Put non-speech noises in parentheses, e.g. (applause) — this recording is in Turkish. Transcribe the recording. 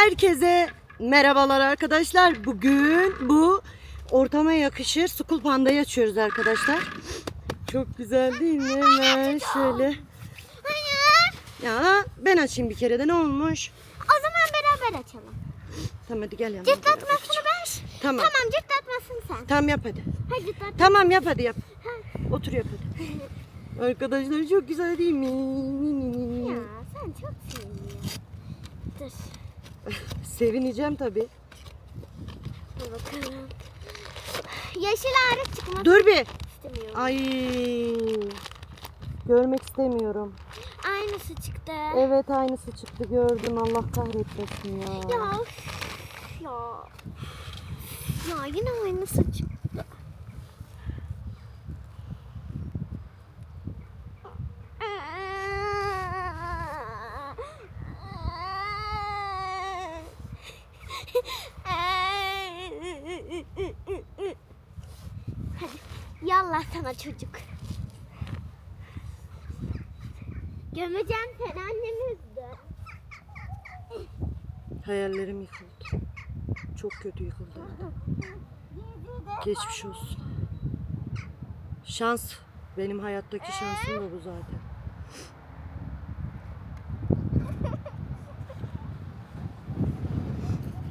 Herkese merhabalar arkadaşlar. Bugün bu ortama yakışır Sukul Panda'yı açıyoruz arkadaşlar. Çok güzel değil mi? Hemen şöyle. Hayır. Ya ben açayım bir kere de ne olmuş? O zaman beraber açalım. Tamam hadi gel yanıma. Cırtlatmasını ben. Tamam. Tamam cırtlatmasını sen. Tamam yap hadi. Hadi cırtlat. Tamam yap hadi yap. Otur yap hadi. (laughs) Arkadaşlar çok güzel değil mi? Ya sen çok seviniyorsun. Dur. Sevineceğim tabii. Dur bakalım. Yeşil ağrı çıkmak Dur bir. istemiyorum. Ay. Görmek istemiyorum. Aynısı çıktı. Evet aynısı çıktı gördüm Allah kahretmesin ya. Ya. üf, Ya. Ya yine aynısı çıktı. Yallah sana çocuk. Gömeceğim seni annem üzdü. Hayallerim yıkıldı. Çok kötü yıkıldı. Geçmiş olsun. Şans. Benim hayattaki şansım da bu zaten.